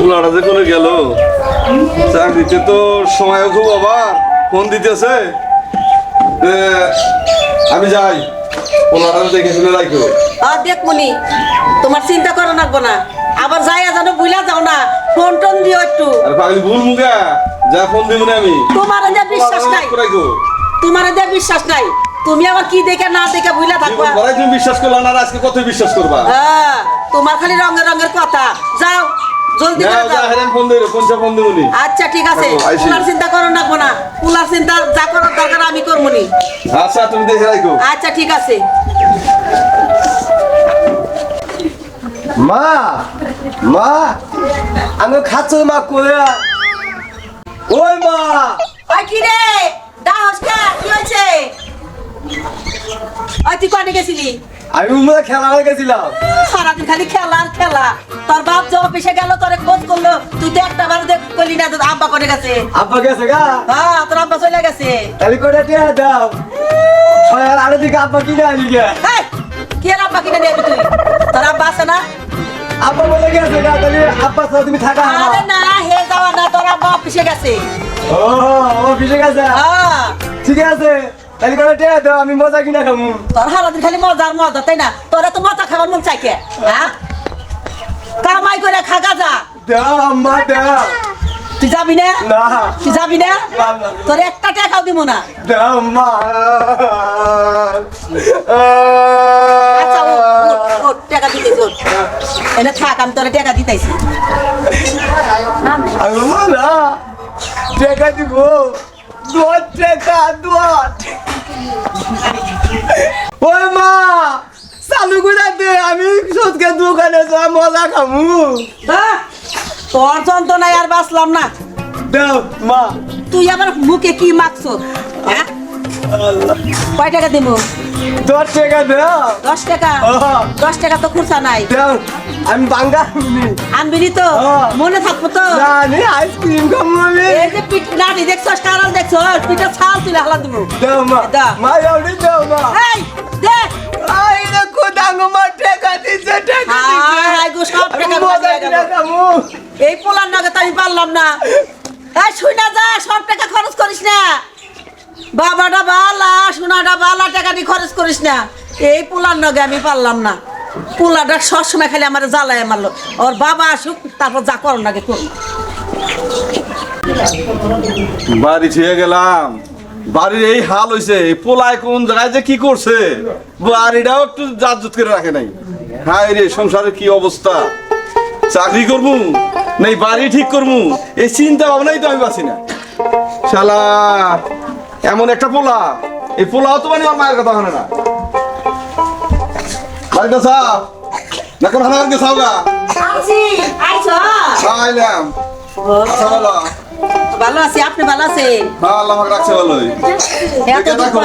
ওলাটা যে করে গেল? চাকরিতে তো সময় খুব আবার ফোন দিতেছে। আমি যাই। ওলাটা দেখে শুনে রাখো। আর তোমার চিন্তা করো লাগবো না। আবার যাইয়া জানো বুইলা যাও না। ফোন টোন দিও একটু। আর পাগলি ভুল যা ফোন দিব না আমি। তোমার যে বিশ্বাস নাই। তোমার যে বিশ্বাস নাই। তুমি আবার কি দেখে না দেখে বুইলা থাকবা? জীবন তুমি বিশ্বাস করলা না আজকে কত বিশ্বাস করবা? হ্যাঁ তোমার খালি রঙের রঙের কথা। যাও জলদি যাও, যাও। হেরেন ফোন দিও কোনটা ফোন দিবনি আচ্ছা ঠিক আছে। আইসি। পুলার চিন্তা করো লাগবো না পুলার চিন্তা যা করার দরকার আমি করব নি আচ্ছা তুমি দেখে রাখো। আচ্ছা ঠিক আছে। মা মা আমি খাচ্ছ মা করে ওই মা। ওই কি রে? দাস কা কি হয়েছে? ওই তুই কোয়ানে গেছিলি? আমি উমরা খেলা হয়ে গেছিলাম। সারাদিন খালি খেলা আর খেলা। তোর বাপ যে অফিসে গেল তোরে খোঁজ করল। তুই তো একটা বার দেখ করলি না তোর আব্বা গেছে? আব্বা গেছে গা। হ্যাঁ তোর আব্বা চলে গেছে। তাহলে করে টিয়া দাও। ছয় আর দিকে আব্বা কিনে আনি গে। কি আর আব্বা কিনে নিয়ে তুই? তোর আব্বা আছে না? আব্বা বলে গেছে গা তাহলে আব্বা ছাড়া তুমি থাকা না। আরে না হে যাওয়া না তোর আব্বা অফিসে গেছে। ও অফিসে গেছে? হ্যাঁ। ঠিক আছে। তাহলে করে টিয়া দাও আমি মজা কিনা খামু। তোর সারাদিন খালি মজার মজা তাই না? তোরা তো মজা খাবার মন চাই কে? হ্যাঁ? কামাই করে খাগা যা। দাও আম্মা দাও তুই যাবি না? না। তুই যাবি না। তোর একটা টাকাও দিব না। দাও আম্মা। আচ্ছা ও, টাকা দিতেছি ওঠ। এনে থাক আমি তোরে টাকা দিতেছি। আমি না। টাকা দিব। টাকা দশ ওই মা চালু করে দে আমি সত্যি দোকানে যা মজা খামু। হ্যাঁ? তোর যন্ত্রণায় আর বাঁচলাম না। দাও মা। তুই আবার মুখে কি মাখছ? হ্যাঁ? কয় টাকা দিব? দশ টাকা দাও। দশ টাকা। দশ টাকা তো খুরসা নাই। আমি বাঙ্গা আনবিনি তো। মনে থাকব তো? জানি আইসক্রিম আমি। এই যে পিঠ নাড়ি দেখছস কারাল দেখছস পিঠা ছাল তুলে হালা দিব। দাও মা। মা দাও মা। এই দে। আই রে মা টাকা দিছে টাকা দিছে। হাই গো সব টাকা মজা এই পোলার নাগে তো আমি পারলাম না। এই শুই না যা সব টাকা খরচ করিস না। বাবাটা বালা, সোনাটা বালা টাকা দিয়ে খরচ করিস না। এই পোলার নগে আমি পারলাম না। পোলাটা সবসময় খালি আমার জ্বালায় মারলো। ওর বাবা আসুক, তারপর যা করো নাকি করুন বাড়ি ছেড়ে গেলাম। বাড়ির এই হাল এই পোলায় কোন জায়গায় যে কি করছে? বাড়িটাও একটু জাজুত করে রাখে নাই। হায় রে, সংসারের কি অবস্থা? চাকরি করব নাই বাড়ি ঠিক করব? এই চিন্তা ভাবনাই তো আমি পাচ্ছি না। শালা এমন একটা পোলা। এই পোলাও তো মানে মায়ের কথা হয় না। বাড়িটা না কোন আচ্ছা ভালো ভালো আছি আপনি ভালো আছেন? হ্যাঁ আল্লাহ রাখছে ভালোই। দেখে দেখো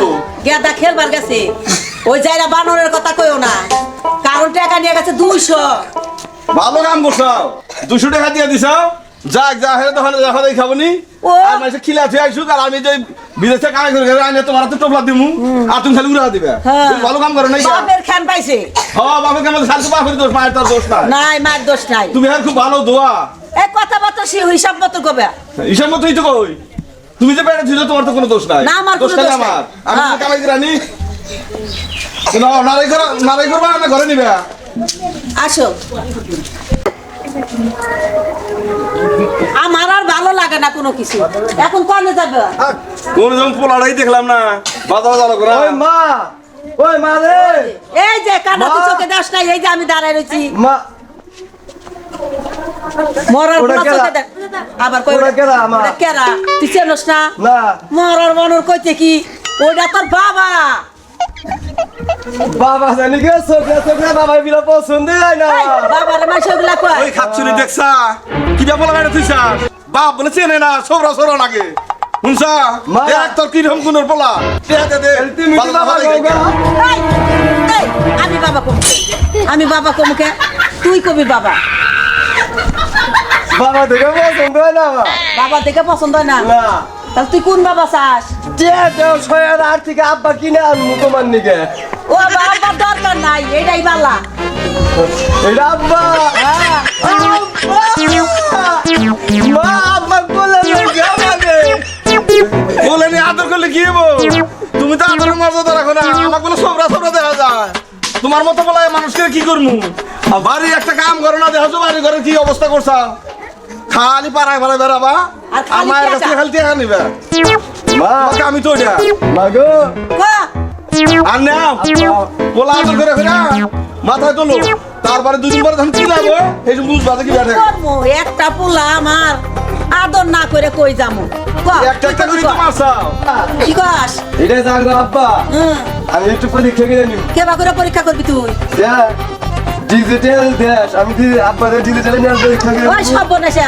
গেদা খেলবার গেছে। ওই জায়গা বানরের কথা কইও না। কারণ টাকা নিয়ে গেছে দুইশো। ভালো কাম করছাও দুশো টাকা দিয়ে দিছাও যাক যা হেরে তখন যা হলে খাবনি। আর খিলা থুয়ে আইসুক আর আমি যে বিদেশে কামাই করে গেলে আইনে তোমার তো টোপলা দিমু আর তুমি খালি উড়া দিবে। হ্যাঁ। ভালো কাম করো নাই বাপের খান পাইছে। হ্যাঁ বাপের কাম সালকে বাপের দোষ মায়ের তার দোষ নাই। নাই দোষ নাই। তুমি আর খুব ভালো দোয়া। এই কথাবার্তা সে হিসাব মতো কবে হিসাব মতোই তো কই। তুমি যে পেটে ছিল তোমার তো কোনো দোষ নাই। না, আমার দোষ নাই। আমার। আমি হ্যাঁ। তো কামাই করে আনি না নারাই করবা না ঘরে নিবে। আসো। আমার আর ভালো লাগে না কোনো কিছু। এখন কনে যাবে পোলাড়াই দেখলাম না বাজা বাজা করা। ওই মা ওই মা রে। এই যে কানা মা। চোখে দাস নাই এই যে আমি দাঁড়ায় রয়েছি। মা। মরার ওটা চোখে দেখ আবার কই ওটা কেরা, মা? কেরা? তুই চেনস না? না। মরার মনর কইতে কি? ওইটা তোর বাবা। বাবা জানি গে চোখে চোখে বাবা বিলা পছন্দ হয় না। এই, বাবার মাসে ওগুলা কয়? ওই খাচ্ছুরি দেখছা কি ব্যাপার লাগে তুই স্যার বাপ বলে চেনে না সবরা সরা লাগে শুনছা মা। দেখ তোর কি রকম গুণের পোলা। দে দে দে তুমি বাবা আমি বাবা কমুকে আমি বাবা কমুকে তুই কবি বাবা। বাবা দেখে পছন্দ হয় না বাবা দেখে পছন্দ হয় না? না। তাহলে তুই কোন বাবা চাস? যে আর থেকে আব্বা কিনে আনব তোমার নিকে? ও বাবা দরকার নাই এটাই বালা। এটা আব্বা হ্যাঁ। আদর কি তুমি তো আদরের মর্যাদা রাখো না আমার কোনো সোবরা সোবরা দেখা যায়। তোমার মতো বলায় মানুষকে কি করব বাড়ি একটা কাম করো না দেখো বাড়ি ঘরে কি অবস্থা করছা? খালি পাড়ায় পাড়ায় বেড়াবা আমার কাছে? খালি টাকা নিবে আমি তো এটা মা গো আর পোলা করে ফেরা মাথায় তোলো তারপরে দুদিন পরে ধান কি যাব এই যে বুঝবা কি ব্যাটে করব? একটা পোলা আমার আদর না করে কই যামু ক, একটা একটা কি করে করবি তো কি কস এটা জাগো আব্বা আমি একটু পরীক্ষা করে নিব কেবা করে পরীক্ষা করবি তুই ডিজিটাল দেশ আমি কি আব্বাদের ডিজিটাল নিয়ে পরীক্ষা করে ওই সব বনেছে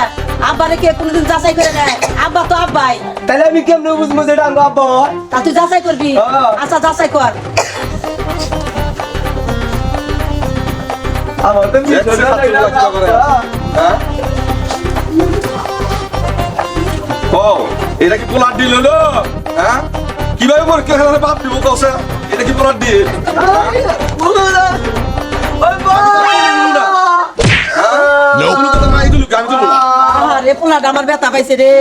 আব্বারে কে কোনদিন যাচাই করে নেয়? আব্বা তো আব্বাই। তাহলে আমি কেমনে বুঝব যে এটা আমার আব্বা হয়? তা তুই যাচাই করবি? হ্যাঁ। আচ্ছা যাচাই কর। আমার তো বিশ্বাস হয় না। হ্যাঁ? ও এটা কি পোলার ডিল হলো? হ্যাঁ? কীভাবে পরীক্ষা করে বাপ দিব কসে এটা কি পোলার ডিল আমার ব্যথা পাইছে রে।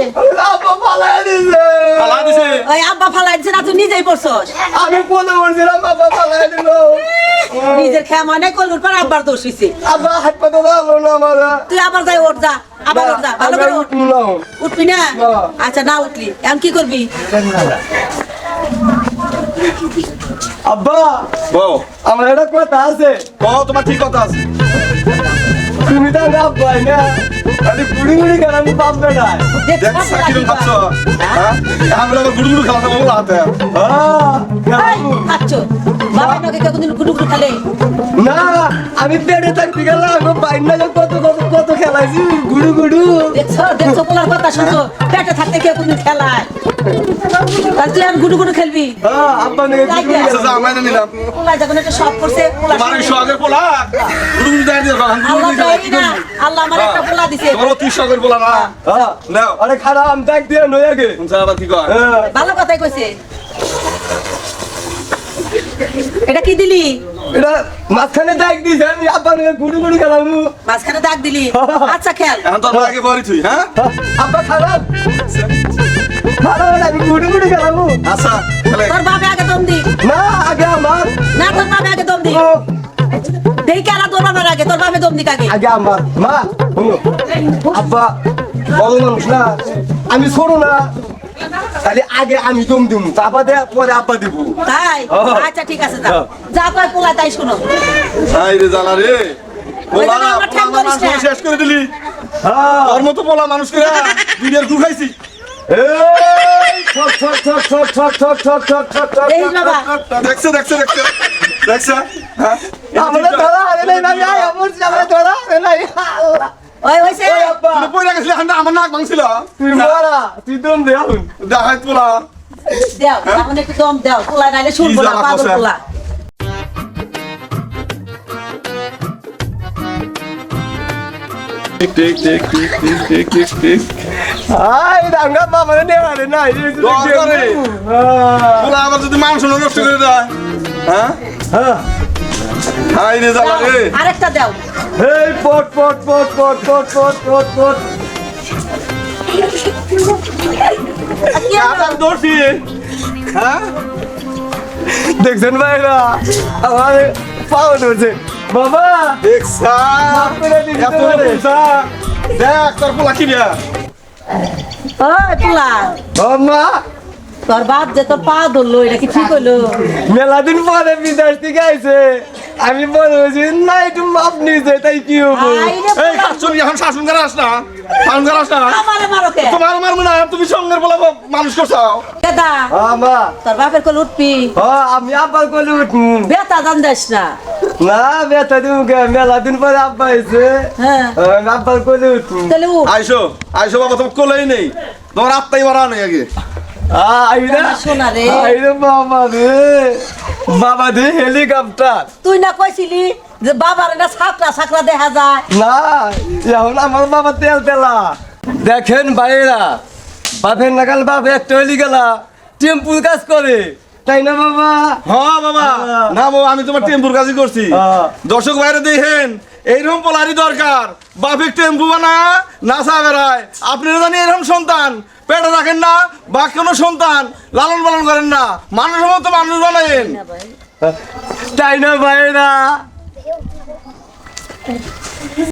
আব্বা ফালাই দিছে। না তুই নিজেই পড়ছস? আমি ফোনে বলছিলাম আব্বা পালাই দিল। নিজের খেয়া মানে কলগুর পর আব্বার দোষ হইছে। আব্বা হাত পাতা দাও না আমার। তুই আবার যাই ওঠ যা। আবার ওঠ যা। ভালো করে উঠ। উঠবি না? না। আচ্ছা না উঠলি। এখন কি করবি? আব্বা আমার একটা কথা আছে। বউ তোমার ঠিক কথা আছে। তুমি তো আমার আব্বাই না আমি গুড়ি গুড়ি কেন আমি পাপ বেড়াই দেখ, সাকিরুল খাচ্ছ। হ্যাঁ? আমরা গুড়ি গুড়ি খাওয়া বলা হাতে। হ্যাঁ খাচ্ছ? বাবা নকে কোনদিন গুডু গুডু খেলে? না আমি পেটে থাকতে গেলাম আমি বাইর না কত কত কত খেলাইছি গুড়ু গুড়ু। দেখছ দেখছ পোলার কথা শুনছো। পেটে থাকতে কে কোনদিন খেলায়? তাহলে তুই এখন গুডু গুডু খেলবি? হ্যাঁ আব্বা নিয়ে তাই গুড়ি তো। নিলাম পোলা যখন একটা শখ করছে পোলা তোমার শখের পোলা? গুড়ু গুড়ু দেয় দিয়ে আল্লাহ গুড়ু খেলা। কি দেয়নি না। আল্লাহ আমার একটা পোলা দিছে। শখের পোলা না? হ্যাঁ নাও। আরে খারাপ দেখ দিয়ে নই আগে আবার কি কয়? হ্যাঁ। ভালো কথাই কইছে। এটা কি দিলি? এটা মাঝখানে দেখ দিয়েছে আমি আব্বা নিয়ে গুড়ি গুড়ি খেলাম। মাঝখানে দাগ দিলি? আচ্ছা খেল এখন তো আগে বলি তুই হ্যাঁ? আব্বা খারাপ। আমি গুড়ি গুড়ি খেলাম। আচ্ছা তোর বাবে আগে দম দি। না আগে আমার। না তোর বাবে আগে দম দি। ও, দেই কেলা তোর বাবার আগে তোর বাবে দম দিক আগে আগে আমার। মা শুনো। আব্বা বড় মানুষ না। আমি ছোট না। তাহলে আগে আমি দম দিব চাপা তারপর পরে আপা দিব তাই আচ্ছা ঠিক আছে যা যা কয় পোলা তাই শুনো তাই রে জালা রে পোলা মানুষ শেষ করে দিলি হ্যাঁ তোর মতো পোলা মানুষ করে দুধের দু খাইছি দেখছ দেখছ দেখছ দেখছ হ্যাঁ আমরা দাদা আরে নাই আমরা দাদা আরে নাই আল্লাহ ওই হইছে তুই পয়লা গেছিলি হান্দা আমার নাক ভাঙছিল তুই মারা তুই দম দে এখন দেখাই তোলা দেও এখন একটু দম দেও তোলা নাইলে শুনব না পাগল তোলা Tick, tick, tick, tick, tick, tick, tick, tick. Ay, dangat mama ne ne var ne? Doğru. Kulağı bak dedi mamşunu nöftü dedi. Ha? Ha? হাই রে জ্বালা রে আরেকটা দেও। এই পট পট পট পট পট পট পট পট। হলো? হ্যাঁ? দেখছেন ভাইরা আমার পাও ধরছে বাবা দেখছা এত দেখ তোর পোলা কি বিয়া ওই পোলা বাবা। তোর বাপ যে তোর পা ধরলো এটা কি ঠিক হইল মেলা দিন পরে বিদেশ থেকে আইছে। আমি বলে বলছি না একটু মাপ নিয়েছে তাই কি হব? এই কাচ্চুরি এখন শাসন করে আস না শাসন করে আস না তোমার মারবো না তুমি সঙ্গের বলা মানুষ করছাও বেদা আমা তোর বাপের কোল উঠবি। আমি আব্বার কোলে উঠুন বেতা জান দেস না। না বেটা দিন মেলা দিন পরে আব্বা আইছে। হ্যাঁ। আমি আব্বার কোলে উঠুন তাহলে উঠ। আইসো আইসো বাবা তোমার কোলেই নেই। তোমার আত্মাই মারা নেই আগে। আইরা আমার সোনা রে। আইরে বাবা দে হেলিকপ্টার। তুই না কইছিলি যে বাবার এটা ছাকরা ছাকরা দেখা যায়? না এখন আমার বাবা তেল তেলা। দেখেন বাইরা বাপের নাগাল বাপ একটা হলি গেলা টেম্পুর কাজ করে। তাই না বাবা? হ্যাঁ বাবা না বাবা আমি তোমার টেম্পুর কাজই করছি। দর্শক বাইরে দেখেন এইরকম পোলারি দরকার। বাপের টেম্পু বানা নাচা বেড়ায়। আপনি জানি এরকম সন্তান পেটে রাখেন না বা কোনো সন্তান, লালন পালন করেন না। মানুষের মতো মানুষ বানায়েন তাই না ভাইরা